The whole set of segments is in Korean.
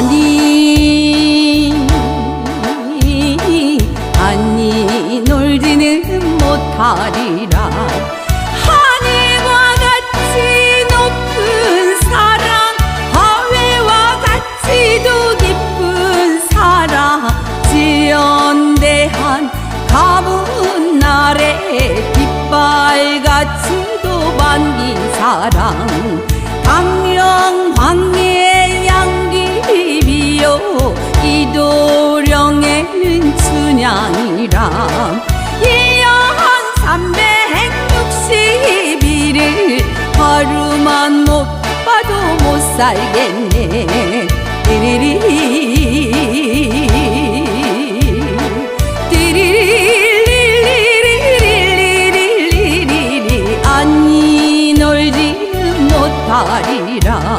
아니 아니 놀지는 못하리 360일을 하루만 못 봐도 못 살겠네. 띠리리. 띠리리리리리리리리리리 아니 놀지는 못하리라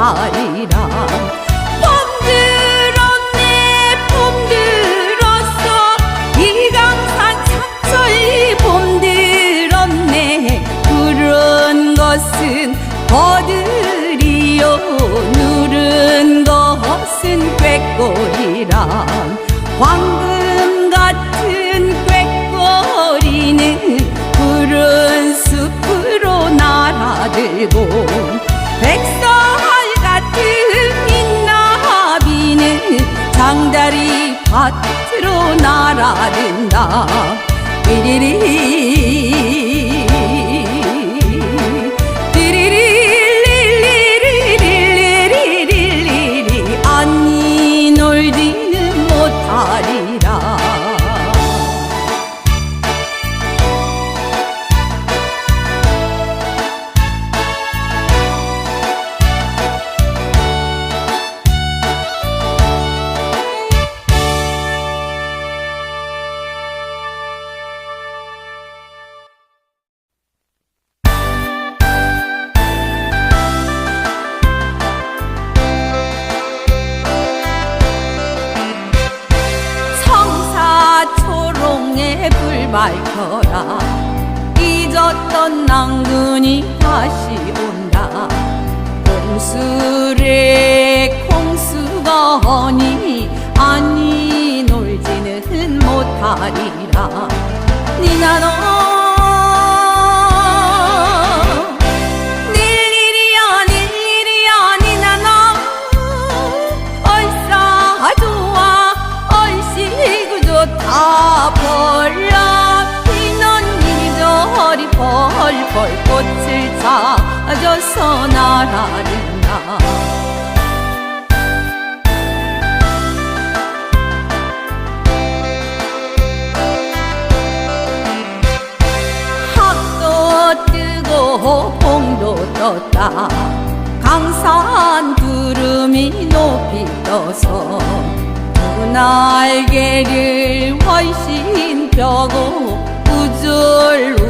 하리라. 봄 들었네 봄 들었어. 이 강산 창철이 봄 들었네. 푸른 것은 버들이요. 누른 것은 꾀꼬리라. 황금 같은 꾀꼬리는 푸른 숲으로 날아들고 백설 양다리 밭으로 날아든다. 이리리. 불 밝혀라. 잊었던 낭군이 다시 온다. 콩술에 콩수거니 아니 놀지는 못하리라. 니나 너 펄펄 꽃을 찾아서 날아든다 학도 뜨고 봉도 떴다. 강산 구름이 높이 떠서 두 날개를 훨씬 펴고 우줄